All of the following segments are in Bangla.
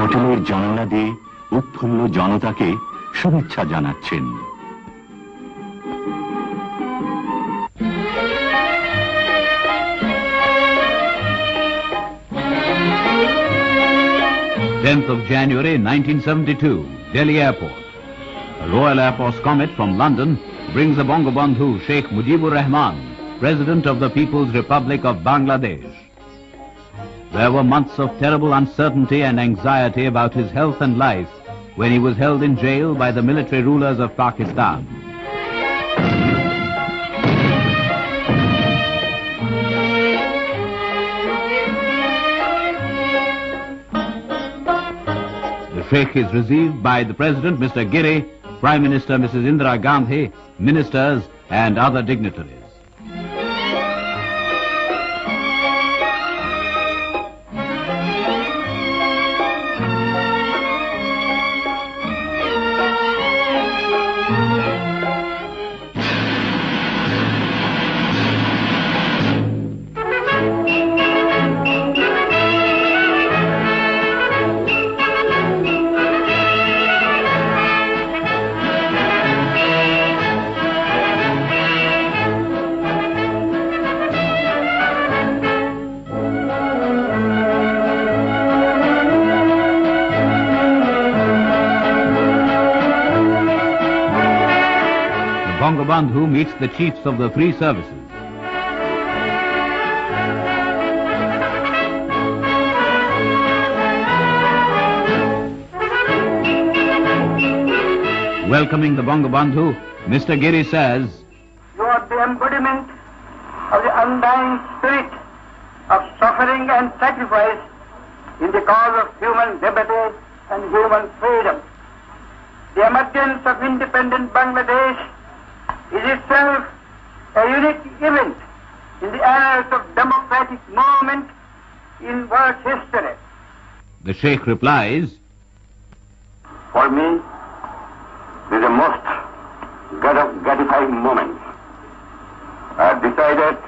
হোটেলের জানালা দিয়ে উৎফুল্ল জনতাকে শুভেচ্ছা জানাচ্ছেন Tenth of January 1972, Delhi Airport. A Royal Air Force comet from London brings the Bangabandhu Sheikh Mujibur Rahman, President of the People's Republic of Bangladesh. There were months of terrible uncertainty and anxiety about his health and life when he was held in jail by the military rulers of Pakistan. The Sheikh is received by the President, Mr. Giri, Prime Minister, Mrs. Indira Gandhi, ministers, and other dignitaries. Bangabandhu meets the chiefs of the three services. Welcoming the Bangabandhu, Mr. Giri says, You are the embodiment of the undying spirit of suffering and sacrifice in the cause of human liberty and human freedom. The emergence of independent Bangladesh is itself a unique event in the annals of democratic movement in world history. the Sheikh replies, For me, this is a most gratifying moment. I have decided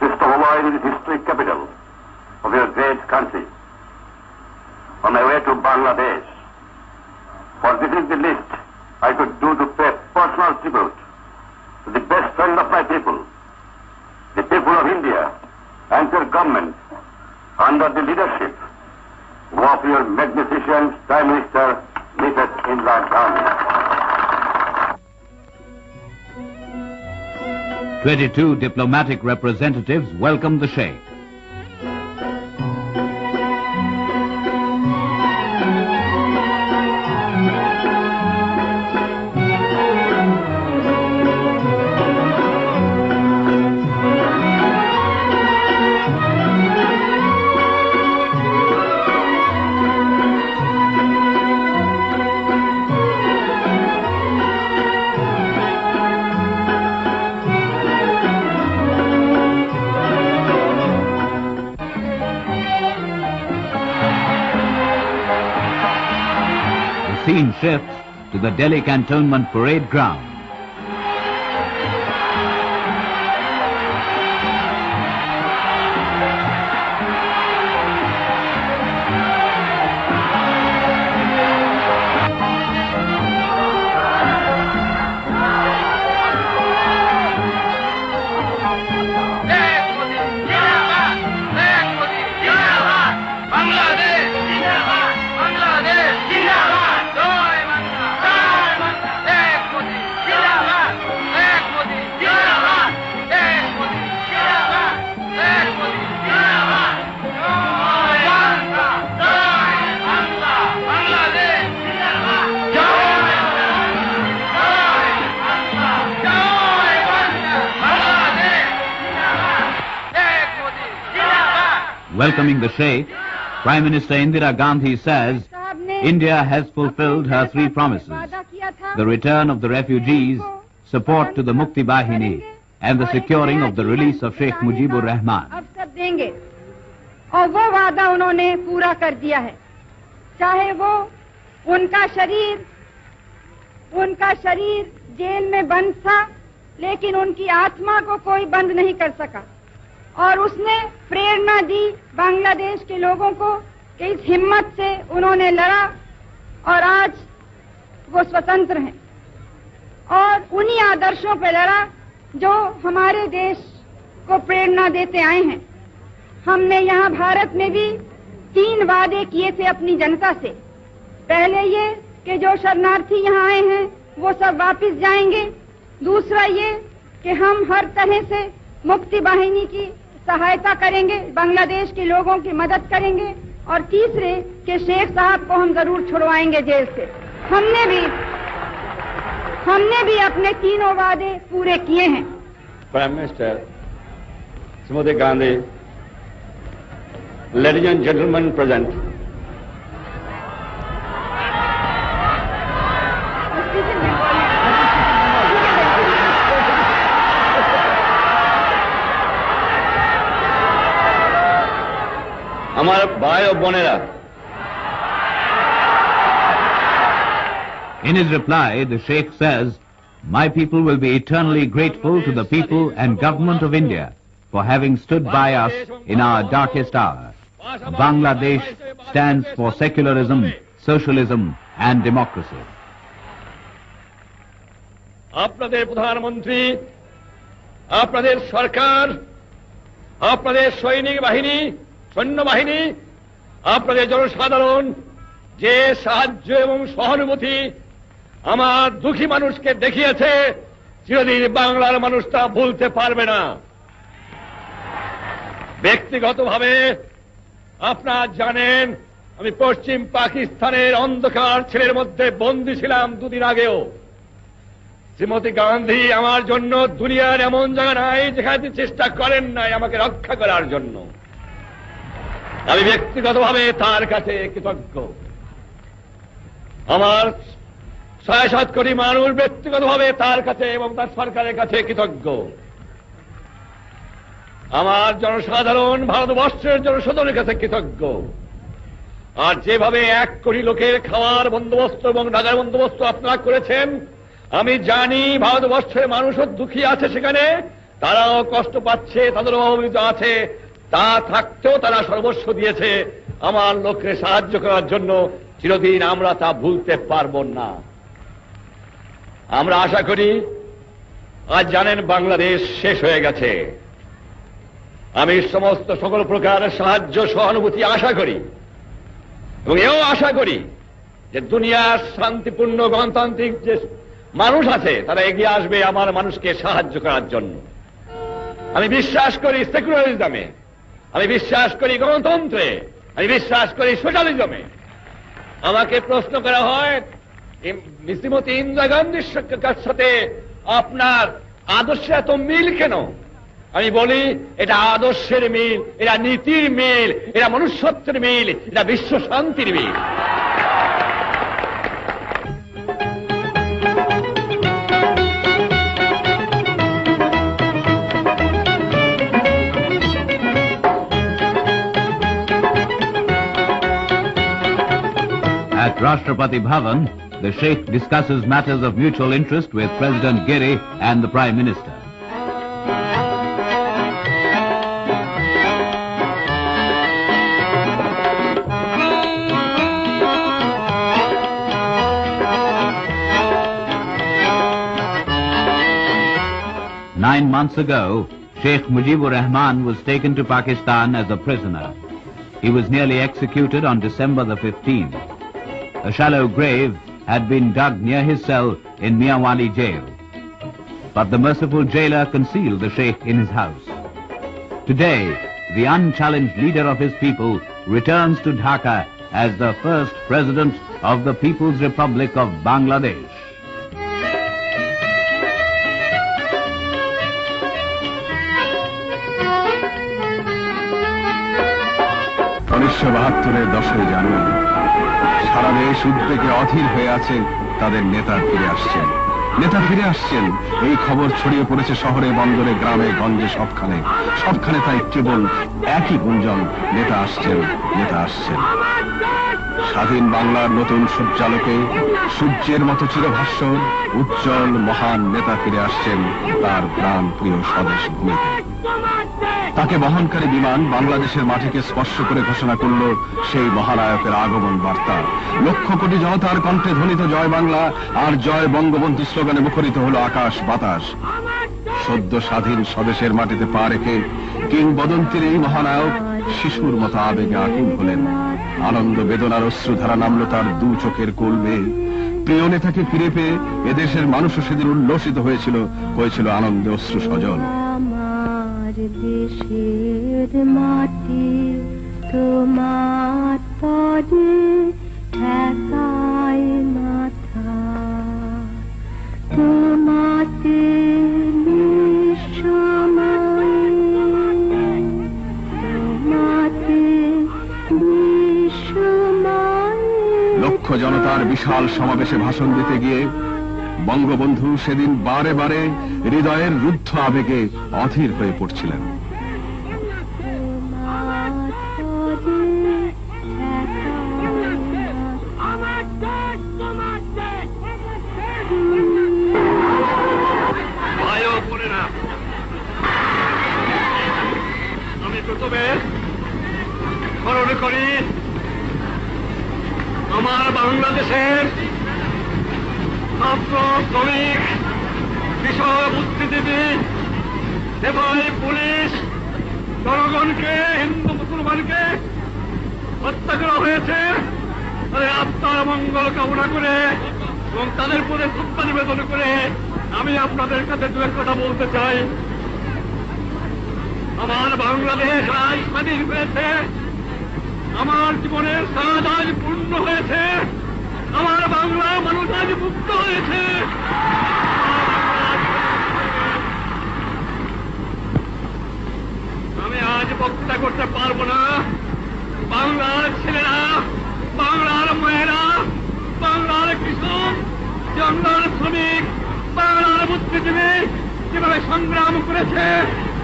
to stop in the historic capital of your great country on my way to Bangladesh. For this is the least I could do to pay personal tribute the best friend of my people, the people of India and your government under the leadership of your magnificent Prime Minister, Mrs. Indira Gandhi. 22 diplomatic representatives welcomed the Sheikh. The scene shifts to the Delhi Cantonment Parade Ground. Welcoming the Sheikh, Prime Minister Indira Gandhi says India has fulfilled her three promises the return of the refugees, support to the Mukti Bahini, and the securing of the release of Sheikh Mujibur Rahman. है उनका शरीर जेल में बंद था लेकिन उनकी आत्मा को कोई बंद नहीं कर सका और उसने प्रेरणा दी बांग्लादेश के लोगों को कि इस हिम्मत से उन्होंने लड़ा और आज वो स्वतंत्र हैं और उन्हीं आदर्शों पर लड़ा जो हमारे देश को प्रेरणा देते आए हैं। हमने यहाँ भारत में भी तीन वादे किए थे अपनी जनता से। पहले ये कि जो शरणार्थी यहाँ आए हैं, वो सब वापस जाएँगे। दूसरा ये कि हम हर तरह से मुक्ति वाहिनी की सहायता करेंगे बांग्लादेश के लोगों की मदद करेंगे और तीसरे कि शेख साहब को हम ज़रूर छुड़वाएँगे जेल से। हमने भी हमने भी अपने तीनों वादे पूरे किए हैं। Prime minister Smriti Gandhi ladies and gentlemen present, ভাই ও বোনেরা In his reply, the Sheikh says, My people will be eternally grateful to the people and government of India for having stood by us in our darkest hour. Bangladesh stands for secularism, socialism and democracy. আপনাদের প্রধানমন্ত্রী আপনাদের সরকার আপনাদের সৈনিক বাহিনী সৈন্যবাহিনী আপনাদের জনসাধারণ, যে সাহায্য এবং সহানুভূতি আমার দুঃখী মানুষকে দেখিয়েছে, চিরদিন বাংলার মানুষ তা ভুলতে পারবে না। ব্যক্তিগতভাবে আপনারা জানেন, আমি পশ্চিম পাকিস্তানের অন্ধকার ছেলের মধ্যে বন্দী ছিলাম দুদিন আগেও। শ্রীমতী গান্ধী আমার জন্য দুনিয়ার এমন জায়গা নাই যেখানে চেষ্টা করেন নাই আমাকে রক্ষা করার জন্য। আমি ব্যক্তিগতভাবে তার কাছে কৃতজ্ঞ। আমার ছয় সাত কোটি মানুষ ব্যক্তিগতভাবে তার কাছে এবং তার সরকারের কাছে কৃতজ্ঞ। আমার জনসাধারণ ভারতবর্ষের জনসাধারণের কাছে কৃতজ্ঞ। আর যেভাবে এক কোটি লোকের খাওয়ার বন্দোবস্ত এবং ডাকার বন্দোবস্ত আপনারা করেছেন, আমি জানি ভারতবর্ষের মানুষও দুঃখী আছে সেখানে, তারাও কষ্ট পাচ্ছে তাদেরও অবহিত আছে। তা থাকতেও তারা সর্বস্ব দিয়েছে। আমার লোককে সাহায্য করার জন্য চিরদিন আমরা তা ভুলতে পারব না। আমরা আশা করি, আজ জানেন বাংলাদেশ শেষ হয়ে গেছে। আমি সমস্ত সকল প্রকার সাহায্য সহানুভূতি আশা করি। এবং এও আশা করি যে দুনিয়ার শান্তিপূর্ণ, গণতান্ত্রিক যে মানুষ আছে, তারা এগিয়ে আসবে আমার মানুষকে সাহায্য করার জন্য। আমি বিশ্বাস করি সেকুলারিজমে আমি বিশ্বাস করি গণতন্ত্রে, আমি বিশ্বাস করি সোশ্যালিজমে। আমাকে প্রশ্ন করা হয় শ্রীমতী ইন্দিরা গান্ধীর সাথে আপনার আদর্শে এত মিল কেন? আমি বলি, এটা আদর্শের মিল, এটা নীতির মিল, এটা মনুষ্যত্বের মিল, এটা বিশ্ব শান্তির মিল। Rashtrapati Bhavan, the Sheikh discusses matters of mutual interest with President Giri and the Prime Minister. Nine months ago, Sheikh Mujibur Rahman was taken to Pakistan as a prisoner. He was nearly executed on December the 15th A shallow grave had been dug near his cell in Miawali jail. But the merciful jailer concealed the Sheikh in his house. Today, the unchallenged leader of his people returns to Dhaka as the first president of the People's Republic of Bangladesh. উনিশশো বাহাত্তরের দশই জানুয়ারি সারা দেশ উদ্বেগে অধীর হয়ে আছে, তাদের নেতা ফিরে আসছেন। নেতা ফিরে আসছেন। এই খবর ছড়িয়ে পড়েছে শহরে, বন্দরে, গ্রামে, গঞ্জে, সবখানে। সবখানে তাই কেবল একই গুঞ্জন, নেতা আসছেন নেতা আসছেন। স্বাধীন বাংলার নতুন সূর্যালোকে সূর্যের মতো চিরভাস্বর উজ্জ্বল, মহান নেতা ফিরে আসছেন তার প্রাণ প্রিয় স্বদেশ ভূমিতে। তাকে বহনকারী বিমান বাংলাদেশের মাটিকে স্পর্শ করে ঘোষণা করল সেই মহানায়কের আগমন বার্তা। লক্ষ কোটি জনতার কণ্ঠে ধ্বনিত জয় বাংলা, আর জয় বঙ্গবন্ধু স্লোগানে মুখরিত হলো আকাশ বাতাস। সদ্য স্বাধীন স্বদেশের মাটিতে পা রেখে কিংবদন্তির এই মহানায়ক শিশুর মতো আবেগে আকুল হলেন। আনন্দ, বেদনার অশ্রুধারা নামল তার দু চোখের কোল প্রিয় নেতাকে ফিরে পেয়ে এদেশের মানুষও সেদিন উল্লসিত হয়েছিল হয়েছিল আনন্দে অশ্রু সজল দেশের মাটি তোমার পদে ঠেকায় মাথা। তোমাতে লক্ষ জনতার বিশাল সমাবেশে ভাষণ দিতে গিয়ে বঙ্গবন্ধু সেদিন বারে বারে হৃদয়ের রুদ্ধ আবেগে অধীর হয়ে পড়ছিলেন। আমি প্রথমে করি, আমার বাংলাদেশের শ্রমিক কৃষক বুদ্ধিজীবী সেবাই পুলিশ, জনগণকে, হিন্দু মুসলমানকে হত্যা করা হয়েছে। তাদের আত্মার মঙ্গল কামনা করে এবং তাদের প্রতি শ্রদ্ধা নিবেদন করে আমি আপনাদের কাছে দু কথা বলতে চাই। আমার বাংলাদেশ আজ স্বাধীন হয়েছে। আমার জীবনের সাজ আজ পূর্ণ হয়েছে। আমার বাংলা মানুষ আজ মুক্ত হয়েছে। আমি আজ বক্তৃতা করতে পারব না। বাংলার ছেলেরা, বাংলার মায়েরা, বাংলার কৃষক, বাংলার শ্রমিক, বাংলার বুদ্ধিজীবী যেভাবে সংগ্রাম করেছে,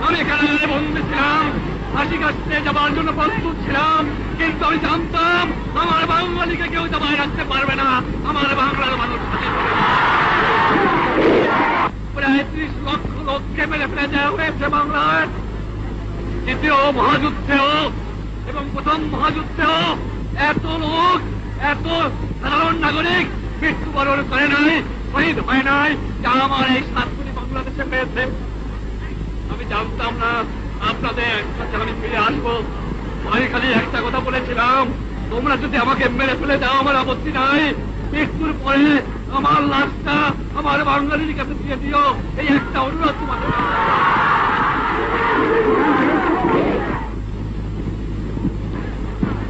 আমি কারাগারে বন্দী ছিলাম। ফাঁসি কাটতে যাবার জন্য প্রস্তুত ছিলাম, কিন্তু আমি জানতাম আমার বাঙালিকে কেউ জমায় রাখতে পারবে না। আমার বাংলার মানুষ প্রায় ত্রিশ লক্ষ লোককে মেরে ফেলে দেওয়া হয়েছে বাংলার দ্বিতীয় মহাযুদ্ধেও এবং প্রথম মহাযুদ্ধেও এত লোক, এত সাধারণ নাগরিক মৃত্যুবরণ করে নাই, শহীদ হয় নাই, যা আমার এই সাতগুলি বাংলাদেশে পেয়েছে আমি জানতাম না আপনাদের কাছে আমি ফিরে আসব। আমি খালি একটা কথা বলেছিলাম, তোমরা যদি আমাকে মেরে ফেলে দাও, আমার আপত্তি নাই। মৃত্যুর পরে আমার লাশটা আমার বাঙালির কাছে দিয়ে দিও। এই একটা অনুরোধ তোমাদের।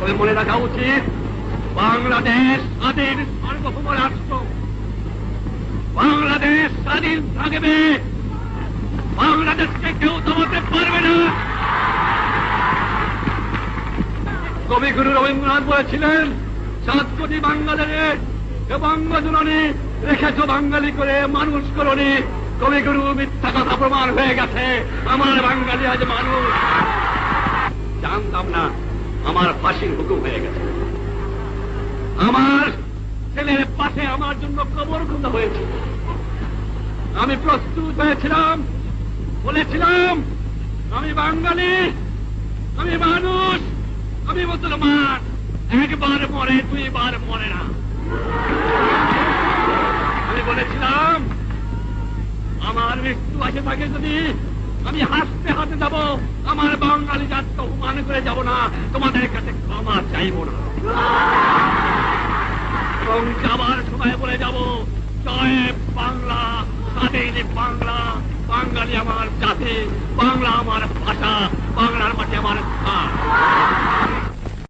তবে মনে রাখা উচিত, বাংলাদেশ স্বাধীন সার্বভৌম রাষ্ট্র। বাংলাদেশ স্বাধীন থাকবে। বাংলাদেশকে কেউ দমাতে পারবে না। কবিগুরু রবীন্দ্রনাথ বলেছিলেন, সাত কোটি বাঙালিরে বঙ্গজননী রেখেছ বাঙালি করে, মানুষ করনি। কবিগুরু মিথ্যা কথা প্রমাণ হয়ে গেছে। আমার বাঙালি আজ মানুষ। জানতাম না, আমার ফাঁসির হুকুম হয়ে গেছে। আমার ছেলের পাশে আমার জন্য কবর খোঁজা হয়েছে। আমি প্রস্তুত হয়েছিলাম বলেছিলাম, আমি বাঙালি, আমি মানুষ, আমি মুসলমান। একবার মরে দুইবার মরে না। আমি বলেছিলাম, আমার মৃত্যু আসে থাকে যদি আমি হাসতে হাতে যাব, আমার বাঙালি জাতকে অপমান করে যাব না, তোমাদের কাছে ক্ষমা চাইব না। এবং যাবার সময় বলে যাব, জয় বাংলা, স্বাধীন বাংলা। বাঙালি আমার জাতি বাংলা আমার ভাষা বাংলার মাটি আমার স্থান